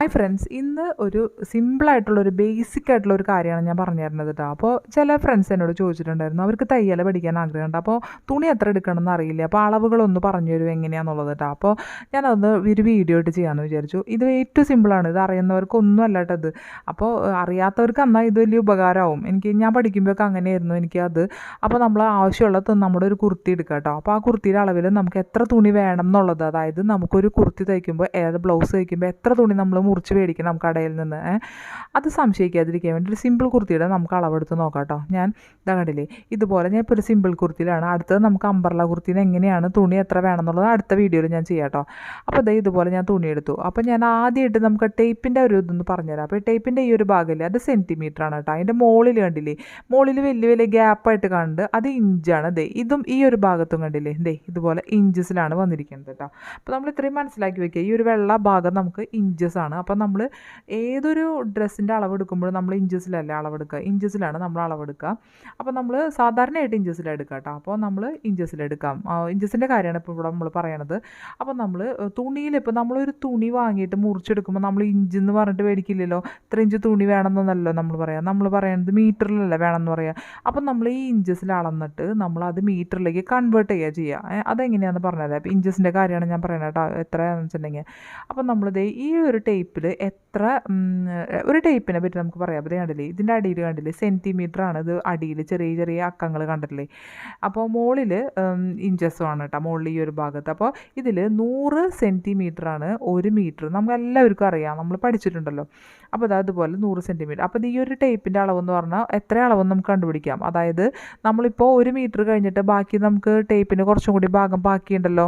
Hi friends ഇന്ന് ഒരു സിമ്പിളായിട്ടുള്ള ഒരു ബേസിക് ആയിട്ടുള്ള ഒരു കാര്യമാണ് ഞാൻ പറഞ്ഞു തരുന്നത് കേട്ടോ അപ്പോൾ ചില ഫ്രണ്ട്സ് എന്നോട് ചോദിച്ചിട്ടുണ്ടായിരുന്നു. അവർക്ക് തയ്യൽ പഠിക്കാൻ ആഗ്രഹമുണ്ട്. അപ്പോൾ തുണി എത്ര എടുക്കണം എന്നറിയില്ല അപ്പോൾ അളവുകളൊന്ന് പറഞ്ഞു തരും എങ്ങനെയാണെന്നുള്ളത് കേട്ടോ അപ്പോൾ ഞാനതൊന്ന് ഒരു വീഡിയോ ആയിട്ട് ചെയ്യാമെന്ന് വിചാരിച്ചു. ഇത് ഏറ്റവും സിമ്പിളാണ് ഇത് അറിയുന്നവർക്ക് ഒന്നും അല്ല കേട്ടോ ഇത്. അപ്പോൾ അറിയാത്തവർക്ക് എന്നാൽ ഇത് വലിയ ഉപകാരമാവും. എനിക്ക് ഞാൻ പഠിക്കുമ്പോഴൊക്കെ അങ്ങനെയായിരുന്നു എനിക്ക് അത്. അപ്പോൾ നമ്മൾ ആവശ്യമുള്ളത് നമ്മുടെ ഒരു കുർത്തി എടുക്കുക കേട്ടോ അപ്പോൾ ആ കുർത്തിയുടെ അളവിൽ നമുക്ക് എത്ര തുണി വേണം എന്നുള്ളത്. അതായത് നമുക്കൊരു കുർത്തി തയ്ക്കുമ്പോൾ ഏത് ബ്ലൗസ് തയ്ക്കുമ്പോൾ എത്ര തുണി നമ്മൾ മുറിച്ച് മേടിക്കണം കടയിൽ നിന്ന് അത് സംശയിക്കാതിരിക്കാൻ വേണ്ടി ഒരു സിമ്പിൾ കുർത്തിയുടെ നമുക്ക് അളവെടുത്ത് നോക്കാം കേട്ടോ. ഞാൻ ഇതാ കണ്ടില്ലേ ഇതുപോലെ ഞാൻ ഇപ്പോൾ ഒരു സിമ്പിൾ കുർത്തിയിലാണ്. അടുത്തത് നമുക്ക് അമ്പർല കുർത്തിയിൽ എങ്ങനെയാണ് തുണി എത്ര വേണമെന്നുള്ളത് അടുത്ത വീഡിയോയിൽ ഞാൻ ചെയ്യാം കേട്ടോ. അപ്പോൾ ദേ ഇതുപോലെ ഞാൻ തുണി എടുത്തു. അപ്പോൾ ഞാൻ ആദ്യമായിട്ട് നമുക്ക് ടേപ്പിന്റെ ഒരു ഇതൊന്ന് പറഞ്ഞുതരാം. അപ്പോൾ ടേപ്പിന്റെ ഈ ഒരു ഭാഗമില്ലേ അത് സെന്റിമീറ്റർ ആണ് കേട്ടോ. അതിന്റെ മുകളിൽ കണ്ടില്ലേ മുകളിൽ വലിയ വലിയ ഗ്യാപ്പായിട്ട് കണ്ട് അത് ഇഞ്ചാണ് ദേ ഇതും ഈ ഒരു ഭാഗത്തും കണ്ടില്ലേ ദേ ഇതുപോലെ ഇഞ്ചസിലാണ് വന്നിരിക്കുന്നത് കേട്ടോ. അപ്പോൾ നമ്മൾ ഇത്രയും മനസ്സിലാക്കി വെക്കുക. ഈ ഒരു വെള്ള ഭാഗം നമുക്ക് ഇഞ്ചസ് ആണ്. അപ്പോൾ നമ്മൾ ഏതൊരു ഡ്രസ്സിന്റെ അളവെടുക്കുമ്പോഴും നമ്മൾ ഇഞ്ചസിലല്ല അളവെടുക്കുക? ഇഞ്ചസിലാണ് നമ്മൾ അളവെടുക്കുക. അപ്പോൾ നമ്മൾ സാധാരണയായിട്ട് ഇഞ്ചസിലെടുക്കുക കേട്ടോ. അപ്പോൾ നമ്മൾ ഇഞ്ചസിലെടുക്കാം ഇഞ്ചസിന്റെ കാര്യമാണ് ഇപ്പോൾ ഇവിടെ നമ്മൾ പറയണത്. അപ്പോൾ നമ്മൾ തുണിയിൽ ഇപ്പോൾ നമ്മളൊരു തുണി വാങ്ങിയിട്ട് മുറിച്ചെടുക്കുമ്പോൾ നമ്മൾ ഇഞ്ച് എന്ന് പറഞ്ഞിട്ട് മേടിക്കില്ലല്ലോ? ഇത്ര ഇഞ്ച് തുണി വേണമെന്നല്ലോ നമ്മൾ പറയാം. നമ്മൾ പറയുന്നത് മീറ്ററിലല്ല വേണമെന്ന് പറയാം. അപ്പം നമ്മൾ ഈ ഇഞ്ചസിൽ അളന്നിട്ട് നമ്മൾ അത് മീറ്ററിലേക്ക് കൺവേർട്ട് ചെയ്യുക ചെയ്യുക അതെങ്ങനെയാണെന്ന് പറഞ്ഞുതരാം. അപ്പോൾ ഇഞ്ചസിന്റെ കാര്യമാണ് ഞാൻ പറയുന്നത് കേട്ടോ. എത്രയാണെന്ന് വെച്ചിട്ടുണ്ടെങ്കിൽ. അപ്പം നമ്മളിത് ഈ ഒരു ടേപ്പിൽ എത്ര ഒരു ടേപ്പിനെ പറ്റി നമുക്ക് പറയാം. അപ്പോൾ കണ്ടില്ലേ? ഇതിന്റെ അടിയിൽ കണ്ടില്ലേ? സെന്റിമീറ്റർ ആണ് ഇത് അടിയിൽ ചെറിയ ചെറിയ അക്കങ്ങൾ കണ്ടിട്ടില്ലേ? അപ്പോൾ മുകളിൽ ഇഞ്ചസും ആണ് കേട്ടോ മുകളിൽ ഈ ഒരു ഭാഗത്ത്. അപ്പോൾ ഇതിൽ നൂറ് സെന്റിമീറ്റർ ആണ് ഒരു മീറ്റർ നമുക്ക് എല്ലാവർക്കും അറിയാം. നമ്മൾ പഠിച്ചിട്ടുണ്ടല്ലോ. അപ്പോൾ അത് അതുപോലെ നൂറ് സെന്റിമീറ്റർ അപ്പോൾ ഈ ഒരു ടേപ്പിന്റെ അളവെന്ന് പറഞ്ഞാൽ എത്ര അളവെന്ന് നമുക്ക് കണ്ടുപിടിക്കാം. അതായത് നമ്മളിപ്പോൾ ഒരു മീറ്റർ കഴിഞ്ഞിട്ട് ബാക്കി നമുക്ക് ടേപ്പിന് കുറച്ചും കൂടി ഭാഗം ബാക്കിയുണ്ടല്ലോ.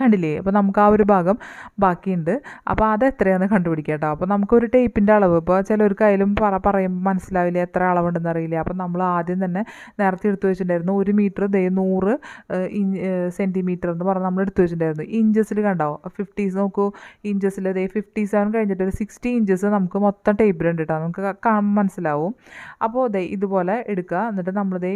കണ്ടില്ലേ? അപ്പോൾ നമുക്ക് ആ ഒരു ഭാഗം ബാക്കിയുണ്ട്. അപ്പോൾ അത് എത്രയാണെന്ന് കണ്ടുപിടിക്കുക കേട്ടോ അപ്പോൾ നമുക്കൊരു ടേപ്പിന്റെ അളവ്. ഇപ്പോൾ ചിലർക്ക് അതിലും പറ പറയുമ്പോൾ മനസ്സിലാവില്ല എത്ര അളവുണ്ടെന്ന് അറിയില്ല. അപ്പോൾ നമ്മൾ ആദ്യം തന്നെ നേരത്തെ എടുത്തു വെച്ചിട്ടുണ്ടായിരുന്നു ഒരു മീറ്റർ ദേ നൂറ് സെന്റിമീറ്റർ എന്ന് പറഞ്ഞ് നമ്മൾ എടുത്തു വെച്ചിട്ടുണ്ടായിരുന്നു. ഇഞ്ചസിൽ കണ്ടാവും ഫിഫ്റ്റീസ് നോക്കൂ. ഇഞ്ചസിൽ ദേ ഫിഫ്റ്റി സെവൻ കഴിഞ്ഞിട്ട് ഒരു സിക്സ്റ്റി ഇഞ്ചസ് നമുക്ക് മൊത്തം ടേപ്പിലുണ്ട് കേട്ടോ നമുക്ക് കാണാൻ മനസ്സിലാവും. അപ്പോൾ ദേ ഇതുപോലെ എടുക്കുക. എന്നിട്ട് നമ്മൾ ദേ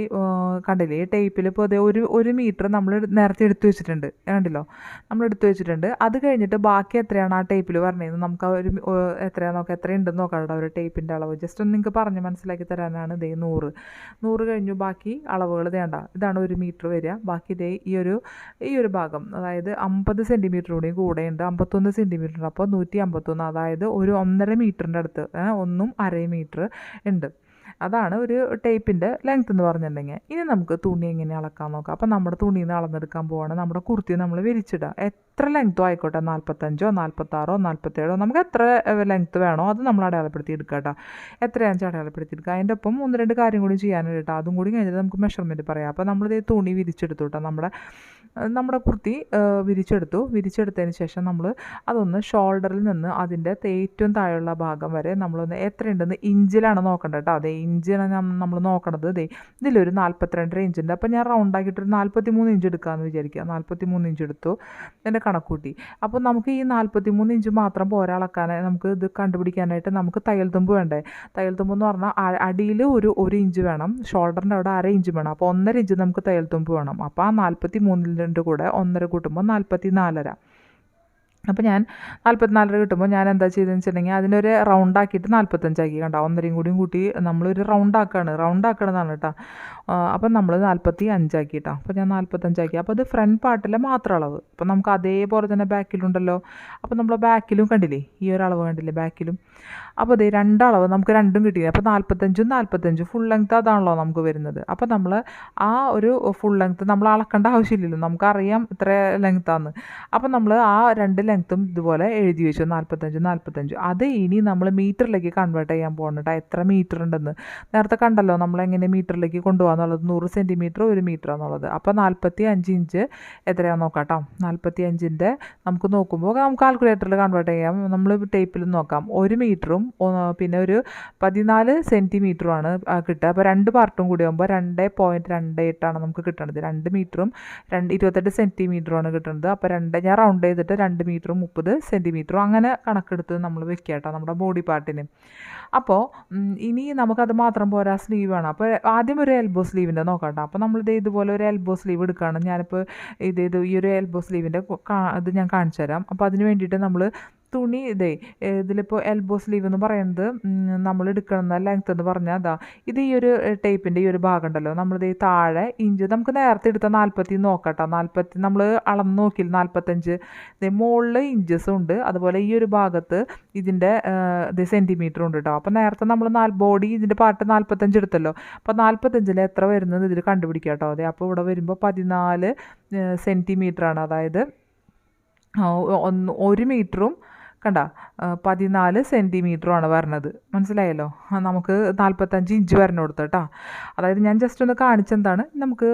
കണ്ടില്ലേ? ടേപ്പിൽ ഇപ്പോൾ ദേ ഒരു ഒരു മീറ്റർ നമ്മൾ നേരത്തെ എടുത്തു വെച്ചിട്ടുണ്ട്. കണ്ടില്ലോ? നമ്മൾ എടുത്തു വെച്ചിട്ടുണ്ട്. അത് കഴിഞ്ഞിട്ട് ബാക്കി എത്രയാണ് ആ ടേപ്പിൽ പറഞ്ഞത് നമുക്ക് ആ ഒരു എത്രയാണ് എത്രയാ നോക്കാം എത്രയുണ്ടെന്ന് നോക്കാം ഒരു ടേപ്പിന്റെ അളവ്. ജസ്റ്റ് ഒന്ന് നിങ്ങൾക്ക് പറഞ്ഞ് മനസ്സിലാക്കി തരാനാണ് ഇതേ നൂറ്. നൂറ് കഴിഞ്ഞു ബാക്കി അളവുകൾ വേണ്ട ഇതാണ് ഒരു മീറ്റർ വരിക. ബാക്കി ഇതേ ഈ ഒരു ഈ ഒരു ഭാഗം. അതായത് അമ്പത് സെന്റിമീറ്റർ കൂടി കൂടെയുണ്ട് അമ്പത്തൊന്ന് സെന്റിമീറ്റർ അപ്പോൾ നൂറ്റി അമ്പത്തൊന്ന്. അതായത് ഒരു ഒന്നര മീറ്ററിന്റെ അടുത്ത് ഒന്നും അര മീറ്റർ ഉണ്ട്. അതാണ് ഒരു ടേപ്പിന്റെ ലെങ്ത് എന്ന് പറഞ്ഞിട്ടുണ്ടെങ്കിൽ. ഇനി നമുക്ക് തുണി എങ്ങനെ അളക്കാൻ നോക്കാം. അപ്പോൾ നമ്മുടെ തുണിയിൽ നിന്ന് അളന്നെടുക്കാൻ പോവാണ്. നമ്മുടെ കുർത്തി നമ്മൾ വിരിച്ചിടുക. എത്ര ലെങ്ത്തോ ആയിക്കോട്ടെ? നാൽപ്പത്തഞ്ചോ നാൽപ്പത്താറോ നാൽപ്പത്തേഴോ നമുക്ക് എത്ര ലെങ്ത്ത് വേണോ? അത് നമ്മൾ അടയാളപ്പെടുത്തി എടുക്കുക കേട്ടോ. എത്രയാണെന്ന് അടയാളപ്പെടുത്തി എടുക്കുക. അതിന്റെ ഒപ്പം ഒന്ന് രണ്ട് കാര്യം കൂടി ചെയ്യാനുണ്ട് അതും കൂടി കഴിഞ്ഞിട്ട് നമുക്ക് മെഷർമെന്റ് പറയാം. അപ്പോൾ നമ്മളിത് തുണി വിരിച്ചെടുത്തു കേട്ടോ. നമ്മുടെ നമ്മുടെ കുർത്തി വിരിച്ചെടുത്തു. വിരിച്ചെടുത്തതിന് ശേഷം നമ്മൾ അതൊന്ന് ഷോൾഡറിൽ നിന്ന് അതിന്റെ ഏറ്റവും താഴെയുള്ള ഭാഗം വരെ നമ്മളൊന്ന് എത്രയുണ്ടെന്ന് ഇഞ്ചിലാണ് നോക്കേണ്ടത് കേട്ടോ അതെ ഇഞ്ചാണ് നമ്മൾ നോക്കണത്. ദേ ഇതിലൊരു നാൽപ്പത്തിരണ്ടര ഇഞ്ച് ഉണ്ട് അപ്പോൾ ഞാൻ റൗണ്ട് ആക്കിയിട്ടൊരു നാൽപ്പത്തി മൂന്ന് ഇഞ്ച് എടുക്കാമെന്ന് വിചാരിക്കുക നാൽപ്പത്തി മൂന്ന് ഇഞ്ച് എടുത്തു എന്റെ കണക്കൂട്ടി അപ്പോൾ നമുക്ക് ഈ നാൽപ്പത്തി മൂന്ന് ഇഞ്ച് മാത്രം പോരാളക്കാനായി നമുക്ക് ഇത് കണ്ടുപിടിക്കാനായിട്ട് നമുക്ക് തയ്യൽ തുമ്പ് വേണ്ടേ? തയ്യൽ തുമ്പ് എന്ന് പറഞ്ഞാൽ അടിയിൽ ഒരു ഒരു ഇഞ്ച് വേണം. ഷോൾഡറിന്റെ അവിടെ അര ഇഞ്ച് വേണം. അപ്പോൾ ഒന്നര ഇഞ്ച് നമുക്ക് തയ്യൽ തുമ്പ് വേണം. അപ്പോൾ ആ നാൽപ്പത്തി മൂന്നിന്റെ കൂടെ ഒന്നര കൂട്ടുമ്പോൾ നാൽപ്പത്തി നാലര അപ്പോൾ ഞാൻ നാൽപ്പത്തിനാലര കിട്ടുമ്പോൾ ഞാൻ എന്താ ചെയ്തതെന്ന് വെച്ചിട്ടുണ്ടെങ്കിൽ അതിനൊരു റൗണ്ട് ആക്കിയിട്ട് നാൽപ്പത്തഞ്ചാക്കി കണ്ടോ? ഒന്നരയും കൂടിയും കൂട്ടി നമ്മളൊരു റൗണ്ട് ആക്കണതാണ് കേട്ടോ. അപ്പം നമ്മൾ നാൽപ്പത്തി അഞ്ചാക്കി കേട്ടോ അപ്പോൾ ഞാൻ നാൽപ്പത്തഞ്ചാക്കി അപ്പോൾ അത് ഫ്രണ്ട് പാർട്ടിലെ മാത്രം അളവ്. അപ്പം നമുക്ക് അതേപോലെ തന്നെ ബാക്കിലുണ്ടല്ലോ. അപ്പോൾ നമ്മൾ ബാക്കിലും കണ്ടില്ലേ? ഈ ഒരു അളവ് കണ്ടില്ലേ ബാക്കിലും? അപ്പോൾ അതേ രണ്ടളവ് നമുക്ക് രണ്ടും കിട്ടി. അപ്പോൾ നാൽപ്പത്തഞ്ചും നാൽപ്പത്തഞ്ചും ഫുൾ ലെങ്ത് അതാണല്ലോ നമുക്ക് വരുന്നത്. അപ്പോൾ നമ്മൾ ആ ഒരു ഫുൾ ലെങ്ത് നമ്മൾ അളക്കേണ്ട ആവശ്യമില്ലല്ലോ. നമുക്കറിയാം ഇത്ര ലെങ്ത്താന്ന് അപ്പോൾ നമ്മൾ ആ രണ്ട് ലെങ്ത്തും ഇതുപോലെ എഴുതി വെച്ചു. നാൽപ്പത്തഞ്ച് നാൽപ്പത്തഞ്ച് അത് ഇനി നമ്മൾ മീറ്ററിലേക്ക് കൺവേർട്ട് ചെയ്യാൻ പോകുന്നുണ്ട് എത്ര മീറ്റർ ഉണ്ടെന്ന്. നേരത്തെ കണ്ടല്ലോ നമ്മൾ എങ്ങനെ മീറ്ററിലേക്ക് കൊണ്ടുപോകാന്നുള്ളത് നൂറ് സെന്റിമീറ്റർ ഒരു മീറ്റർ എന്നുള്ളത്. അപ്പോൾ നാൽപ്പത്തി അഞ്ച് ഇഞ്ച് എത്രയാണെന്ന് നോക്കാം കേട്ടോ നാൽപ്പത്തി അഞ്ചിന്റെ നമുക്ക് നോക്കുമ്പോൾ നമുക്ക് കാൽക്കുലേറ്ററിൽ കൺവേർട്ട് ചെയ്യാം. നമ്മൾ ടേപ്പിൽ നോക്കാം. ഒരു മീറ്ററും പിന്നെ ഒരു പതിനാല് സെന്റിമീറ്ററുമാണ് കിട്ടുക. അപ്പോൾ രണ്ട് പാർട്ടും കൂടി ആകുമ്പോൾ രണ്ട് പോയിന്റ് രണ്ട് എട്ടാണ് നമുക്ക് കിട്ടുന്നത് രണ്ട് മീറ്ററും രണ്ട് ഇരുപത്തെട്ട് സെന്റിമീറ്ററുമാണ് കിട്ടുന്നത് അപ്പോൾ രണ്ട് ഞാൻ റൗണ്ട് ചെയ്തിട്ട് രണ്ട് മീറ്ററും മുപ്പത് സെന്റിമീറ്ററും അങ്ങനെ കണക്കെടുത്ത് നമ്മൾ വെക്കുക കേട്ടോ നമ്മുടെ ബോഡി പാർട്ടിന് അപ്പോൾ ഇനി നമുക്കത് മാത്രം പോരാ സ്ലീവ് വേണം അപ്പോൾ ആദ്യം ഒരു എൽബോ സ്ലീവിന്റെ നോക്കാം അപ്പോൾ നമ്മളിത് ഇതുപോലെ ഒരു എൽബോ സ്ലീവ് എടുക്കുകയാണ്. ഞാനിപ്പോൾ ഇത് ഇത് ഈ ഒരു എൽബോ സ്ലീവിന്റെ ഇത് ഞാൻ കാണിച്ചു തരാം അപ്പോൾ അതിന് വേണ്ടിയിട്ട് നമ്മൾ തുണി ഇതേ ഇതിലിപ്പോൾ എൽബോ സ്ലീവ് എന്ന് പറയുന്നത് നമ്മൾ എടുക്കുന്ന ലെങ്ത് എന്ന് പറഞ്ഞാൽ അതാ ഇത് ഈ ഒരു ടേപ്പിന്റെ ഈ ഒരു ഭാഗം ഉണ്ടല്ലോ നമ്മളിത് താഴെ ഇഞ്ച് നമുക്ക് നേരത്തെ എടുത്ത നാൽപ്പത്തി നോക്കട്ടോ നാൽപ്പത്തി നമ്മൾ അളന്ന് നോക്കില്ല നാൽപ്പത്തഞ്ച് ഇതേ മുകളിൽ ഇഞ്ചസ് ഉണ്ട്. അതുപോലെ ഈ ഒരു ഭാഗത്ത് ഇതിന്റെ ഇത് സെന്റിമീറ്റർ ഉണ്ട് കേട്ടോ അപ്പോൾ നേരത്തെ നമ്മൾ നാല് ബോഡി ഇതിന്റെ പാർട്ട് നാൽപ്പത്തഞ്ച് എടുത്തല്ലോ. അപ്പോൾ നാൽപ്പത്തഞ്ചിൽ എത്ര വരുന്നത് ഇതിൽ കണ്ടുപിടിക്കാം കേട്ടോ അതെ അപ്പോൾ ഇവിടെ വരുമ്പോൾ പതിനാല് സെന്റിമീറ്ററാണ് അതായത് ഒന്ന് ഒരു മീറ്ററും കണ്ട? പതിനാല് സെന്റിമീറ്ററുമാണ് വരണത്. മനസ്സിലായല്ലോ? നമുക്ക് നാൽപ്പത്തഞ്ച് ഇഞ്ച് വരണം കൊടുത്തു കേട്ടോ. അതായത് ഞാൻ ജസ്റ്റ് ഒന്ന് കാണിച്ചെന്താണ്. നമുക്ക്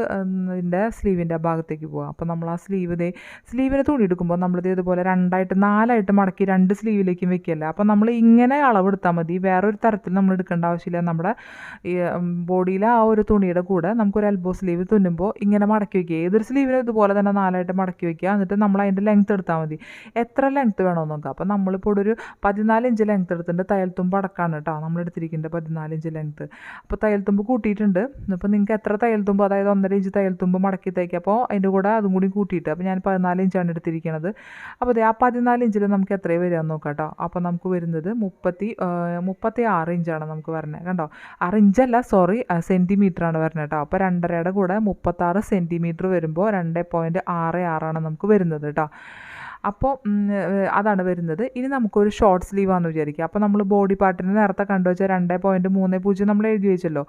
ഇതിന്റെ സ്ലീവിന്റെ ഭാഗത്തേക്ക് പോകാം അപ്പോൾ നമ്മൾ ആ സ്ലീവ് ഇതേ സ്ലീവിന് തുണി എടുക്കുമ്പോൾ നമ്മളിത് ഇതുപോലെ രണ്ടായിട്ട് നാലായിട്ട് മടക്കി രണ്ട് സ്ലീവിലേക്കും വെക്കുകയല്ലേ അപ്പോൾ നമ്മൾ ഇങ്ങനെ അളവെടുത്താൽ മതി. വേറൊരു തരത്തിൽ നമ്മൾ എടുക്കേണ്ട ആവശ്യമില്ല. നമ്മുടെ ബോഡിയിലെ ആ ഒരു തുണിയുടെ കൂടെ നമുക്കൊരു എൽബോ സ്ലീവ് തുന്നുമ്പോൾ ഇങ്ങനെ മടക്കി വയ്ക്കുക ഏതൊരു സ്ലീവിനും ഇതുപോലെ തന്നെ നാലായിട്ട് മടക്കി വയ്ക്കുക എന്നിട്ട് നമ്മൾ അതിന്റെ ലെങ്ത് എടുത്താൽ മതി. എത്ര ലെങ്ത് വേണമെന്ന് നോക്കാം. അപ്പോൾ നമ്മളിപ്പോൾ ഇവിടെ ഒരു പതിനാല് ഇഞ്ച് ലെങ്ത് എടുത്തിട്ടുണ്ട്. തയ്യൽത്തുമ്പ് അടക്കാണ് കേട്ടോ നമ്മൾ എടുത്തിരിക്കുന്നത് പതിനാല് ഇഞ്ച് ലെങ്ത് അപ്പോൾ തയ്യൽത്തുമ്പ് കൂട്ടിയിട്ടുണ്ട്. അപ്പോൾ നിങ്ങൾക്ക് എത്ര തയ്യൽത്തുമ്പ് അതായത് ഒന്നര ഇഞ്ച് തയ്യൽത്തുമ്പ് മടക്കി തയ്ക്കുക അപ്പോൾ അതിന്റെ കൂടെ അതും കൂടി കൂട്ടിയിട്ട്. അപ്പോൾ ഞാൻ പതിനാല് ഇഞ്ചാണ് എടുത്തിരിക്കുന്നത് അപ്പോൾ അതെ ആ പതിനാല് ഇഞ്ചിൽ നമുക്ക് എത്രയും വരിക നോക്കാം കേട്ടോ അപ്പോൾ നമുക്ക് വരുന്നത് മുപ്പത്തി മുപ്പത്തി ആറ് ഇഞ്ചാണ് നമുക്ക് വരുന്നത് കണ്ടോ? ആറ് ഇഞ്ചല്ല സോറി സെന്റിമീറ്ററാണ് വരുന്നത് കേട്ടോ അപ്പോൾ രണ്ടരയുടെ കൂടെ മുപ്പത്താറ് സെന്റിമീറ്റർ വരുമ്പോൾ രണ്ട് പോയിന്റ് ആറ് ആറാണ് നമുക്ക് വരുന്നത് കേട്ടോ അപ്പോൾ അതാണ് വരുന്നത്. ഇനി നമുക്കൊരു ഷോർട്ട് സ്ലീവാന്ന് വിചാരിക്കുക. അപ്പോൾ നമ്മൾ ബോഡി പാർട്ടിന് നേരത്തെ കണ്ടു വെച്ചാൽ രണ്ട് പോയിന്റ് മൂന്ന് പൂജ്യം നമ്മൾ എഴുതി വെച്ചല്ലോ.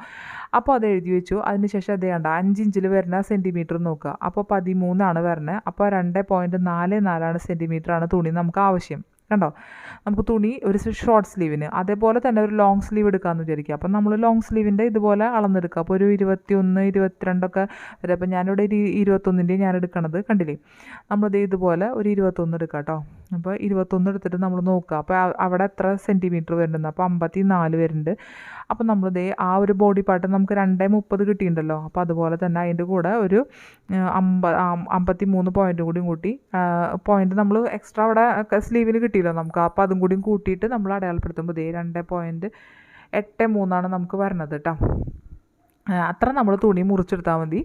അപ്പോൾ അത് എഴുതി വെച്ചു. അതിനുശേഷം അതേ കണ്ട അഞ്ച് ഇഞ്ചിൽ വരുന്ന സെന്റിമീറ്റർ നോക്കുക. അപ്പോൾ പതിമൂന്നാണ് വരുന്നത് അപ്പോൾ രണ്ട് പോയിന്റ് നാല് നാലാണ് സെന്റിമീറ്ററാണ് തുണി നമുക്ക് ആവശ്യം. കണ്ടോ? നമുക്ക് തുണി ഒരു ഷോർട്ട് സ്ലീവിന് അതേപോലെ തന്നെ ഒരു ലോങ് സ്ലീവ് എടുക്കാമെന്ന് വിചാരിക്കുക. അപ്പം നമ്മൾ ലോങ് സ്ലീവിന്റെ ഇതുപോലെ അളന്നെടുക്കുക. അപ്പോൾ ഒരു ഇരുപത്തിയൊന്ന് ഇരുപത്തിരണ്ടൊക്കെ വരെ. അപ്പോൾ ഞാനിവിടെ ഇരുപത്തൊന്നിന്റെ ഞാൻ എടുക്കണത് കണ്ടില്ലേ? നമ്മളിത് ഇതുപോലെ ഒരു ഇരുപത്തൊന്ന് എടുക്കാം കേട്ടോ അപ്പോൾ ഇരുപത്തൊന്ന് എടുത്തിട്ട് നമ്മൾ നോക്കുക അപ്പോൾ അവിടെ എത്ര സെന്റിമീറ്റർ വരുന്നുണ്ട് അപ്പോൾ അമ്പത്തി നാല് വരുന്നുണ്ട് അപ്പോൾ നമ്മളിതേ ആ ഒരു ബോഡി പാർട്ട് നമുക്ക് രണ്ടേ മുപ്പത് കിട്ടിയിട്ടുണ്ടല്ലോ അപ്പോൾ അതുപോലെ തന്നെ അതിന്റെ കൂടെ ഒരു അമ്പ അമ്പത്തി മൂന്ന് പോയിന്റ് കൂടിയും കൂട്ടി പോയിന്റ് നമ്മൾ എക്സ്ട്രാ അവിടെ സ്ലീവിന് കിട്ടിയില്ലോ നമുക്ക്. അപ്പോൾ അതും കൂടിയും കൂട്ടിയിട്ട് നമ്മൾ അടയാളപ്പെടുത്തുമ്പോൾ ഇതേ രണ്ട് പോയിന്റ് എട്ട് മൂന്നാണ് നമുക്ക് വരണത് കേട്ടോ അത്ര നമ്മൾ തുണി മുറിച്ചെടുത്താൽ മതി.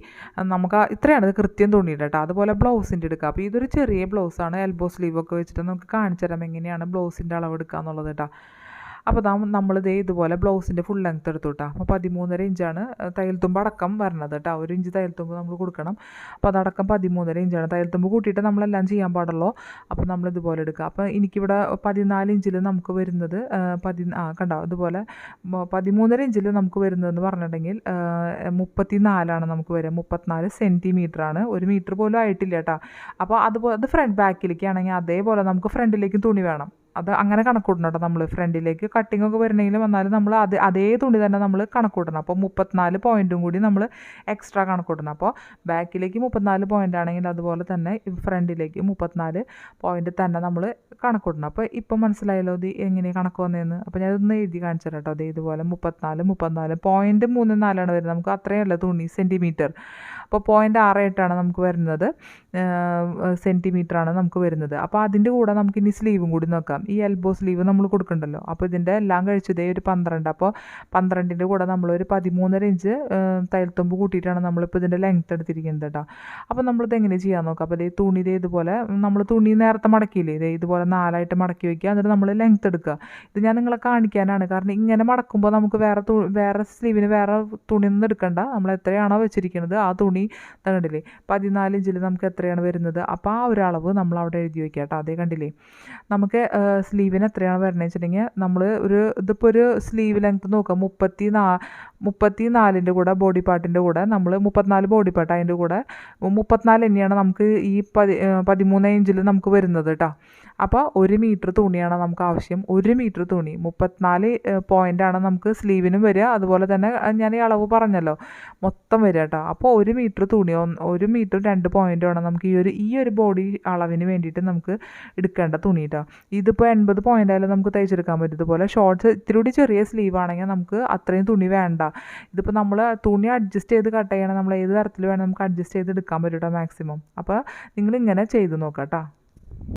നമുക്ക് ഇത്രയാണ് ഇത് കൃത്യം തുണിയുടെ കേട്ടോ അതുപോലെ ബ്ലൗസിന്റെ എടുക്കുക അപ്പോൾ ഇതൊരു ചെറിയ ബ്ലൗസാണ്. എൽബോ സ്ലീവൊക്കെ വെച്ചിട്ട് നമുക്ക് കാണിച്ചു തരാം എങ്ങനെയാണ് ബ്ലൗസിന്റെ അളവ് എടുക്കുക എന്നുള്ളത് കേട്ടോ അപ്പോൾ നാം നമ്മളിതേ ഇതുപോലെ ബ്ലൗസിന്റെ ഫുൾ ലെങ്ത് എടുത്തു കേട്ടോ അപ്പോൾ പതിമൂന്നര ഇഞ്ചാണ് തയ്യൽത്തുമ്പ് അടക്കം വരണത് കേട്ടോ. ഒരു ഇഞ്ച് തയ്യൽത്തുമ്പ് നമ്മൾ കൊടുക്കണം. അപ്പോൾ അതടക്കം പതിമൂന്നര ഇഞ്ചാണ് തയ്യൽത്തുമ്പ് കൂട്ടിയിട്ട് നമ്മളെല്ലാം ചെയ്യാൻ പാടുള്ളൂ. അപ്പോൾ നമ്മൾ ഇതുപോലെ എടുക്കുക. അപ്പോൾ എനിക്കിവിടെ പതിനാല് ഇഞ്ചിൽ നമുക്ക് വരുന്നത് പതി ആ കണ്ടോ? ഇതുപോലെ മ- പതിമൂന്നര ഇഞ്ചിൽ നമുക്ക് വരുന്നതെന്ന് പറഞ്ഞിട്ടുണ്ടെങ്കിൽ മുപ്പത്തി നാലാണ് നമുക്ക് വരിക. മുപ്പത്തിനാല് സെന്റിമീറ്റർ ആണ്. ഒരു മീറ്റർ പോലും ആയിട്ടില്ല കേട്ടോ. അപ്പോൾ അതുപോലെ അത് ഫ്രണ്ട് ബാക്കിലേക്ക് ആണെങ്കിൽ അതേപോലെ നമുക്ക് ഫ്രണ്ടിലേക്കും തുണി വേണം. അത് അങ്ങനെ കണക്കൂട്ടണം കേട്ടോ നമ്മൾ ഫ്രണ്ടിലേക്ക് കട്ടിംഗ് ഒക്കെ വരണമെങ്കിലും വന്നാലും നമ്മൾ അത് അതേ തുണി തന്നെ നമ്മൾ കണക്കൂട്ടണം. അപ്പോൾ മുപ്പത്തിനാല് പോയിന്റും കൂടി നമ്മൾ എക്സ്ട്രാ കണക്കൂട്ടണം. അപ്പോൾ ബാക്കിലേക്ക് മുപ്പത്തിനാല് പോയിന്റ് ആണെങ്കിൽ അതുപോലെ തന്നെ ഫ്രണ്ടിലേക്ക് മുപ്പത്തിനാല് പോയിന്റ് തന്നെ നമ്മൾ കണക്കൂട്ടണം. അപ്പോൾ ഇപ്പം മനസ്സിലായല്ലോ ഇത് എങ്ങനെ കണക്ക് വന്നതെന്ന്? അപ്പോൾ ഞാൻ ഇതൊന്ന് എഴുതി കാണിച്ചു കേട്ടോ. അത് ഇതുപോലെ മുപ്പത്തിനാല് മുപ്പത്തിനാല് പോയിന്റ് മൂന്ന് നാലാണ് വരുന്നത്. നമുക്ക് അത്രയല്ല തുണി സെന്റിമീറ്റർ അപ്പോൾ പോയിന്റ് ആറ് എട്ടാണ് നമുക്ക് വരുന്നത്. സെന്റിമീറ്ററാണ് നമുക്ക് വരുന്നത്. അപ്പോൾ അതിന്റെ കൂടെ നമുക്ക് ഇനി സ്ലീവും കൂടി നോക്കാം. ഈ എൽബോ ലീവ് നമ്മൾ കൊടുക്കണ്ടല്ലോ. അപ്പോൾ ഇതിന്റെ എല്ലാം കഴിച്ചതേ ഒരു പന്ത്രണ്ട്. അപ്പോൾ പന്ത്രണ്ടിന്റെ കൂടെ നമ്മളൊരു പതിമൂന്നര ഇഞ്ച് തയ്യൽത്തുമ്പ് കൂട്ടിയിട്ടാണ് നമ്മളിപ്പോൾ ഇതിന്റെ ലെങ്ത് എടുത്തിരിക്കുന്നത് കേട്ടോ. അപ്പോൾ നമ്മളിത് എങ്ങനെ ചെയ്യാൻ നോക്കാം? അപ്പോൾ ഇതേ തുണി ഇതേ ഇതുപോലെ നമ്മൾ തുണി നേരത്തെ മടക്കിയില്ലേ? ഇതേ ഇതുപോലെ നാലായിട്ട് മടക്കി വയ്ക്കുക. എന്നിട്ട് നമ്മൾ ലെങ്ത് എടുക്കുക. ഇത് ഞാൻ നിങ്ങളെ കാണിക്കാനാണ്. കാരണം ഇങ്ങനെ മടക്കുമ്പോൾ നമുക്ക് വേറെ തു വേറെ സ്ലീവിന് വേറെ തുണിയൊന്നും എടുക്കണ്ട. നമ്മൾ എത്രയാണോ വെച്ചിരിക്കുന്നത് ആ തുണി തന്നിട്ടില്ലേ പതിനാല് ഇഞ്ചിൽ നമുക്ക് എത്രയാണ് വരുന്നത്? അപ്പോൾ ആ ഒരു അളവ് നമ്മൾ അവിടെ എഴുതി വയ്ക്കുക കേട്ടോ. അതേ കണ്ടില്ലേ? നമുക്ക് സ്ലീവിന് എത്രയാണ് വരുന്നത് വെച്ചിട്ടുണ്ടെങ്കിൽ നമ്മൾ ഒരു ഇതിപ്പോൾ ഒരു സ്ലീവ് ലെങ്ത് നോക്കാം. മുപ്പത്തി നാ മുപ്പത്തി നാലിന്റെ കൂടെ ബോഡി പാർട്ടിന്റെ കൂടെ നമ്മൾ മുപ്പത്തിനാല് ബോഡി പാർട്ട് അതിന്റെ കൂടെ മുപ്പത്തിനാല് തന്നെയാണ് നമുക്ക് ഈ പതി പതിമൂന്ന് ഇഞ്ചിൽ നമുക്ക് വരുന്നത് കേട്ടോ അപ്പോൾ ഒരു മീറ്റർ തുണിയാണ് നമുക്ക് ആവശ്യം. ഒരു മീറ്റർ തുണി മുപ്പത്തിനാല് ആണ് നമുക്ക് സ്ലീവിനും വരിക. അതുപോലെ തന്നെ ഞാൻ ഈ അളവ് പറഞ്ഞല്ലോ. മൊത്തം വരിക കേട്ടോ അപ്പോൾ ഒരു മീറ്റർ തുണി ഒരു മീറ്റർ രണ്ട് പോയിന്റാണ് നമുക്ക് ഈ ഒരു ഈ ഒരു ബോഡി അളവിന് വേണ്ടിയിട്ട് നമുക്ക് എടുക്കേണ്ട തുണി കേട്ടോ ഇതിപ്പോൾ എൺപത് പോയിന്റ് ആയാലും നമുക്ക് തയ്ച്ചെടുക്കാൻ പറ്റും. ഇതുപോലെ ഷോർട്ട്സ് ഇത്തിരി ചെറിയ സ്ലീവ് ആണെങ്കിൽ നമുക്ക് അത്രയും തുണി വേണ്ട. ഇതിപ്പോൾ നമ്മൾ തുണി അഡ്ജസ്റ്റ് ചെയ്ത് കട്ട് ചെയ്യണം നമ്മൾ ഏത് തരത്തിൽ വേണം നമുക്ക് അഡ്ജസ്റ്റ് ചെയ്ത് എടുക്കാൻ പറ്റും മാക്സിമം അപ്പോൾ നിങ്ങൾ ഇങ്ങനെ ചെയ്ത് നോക്കാം കേട്ടോ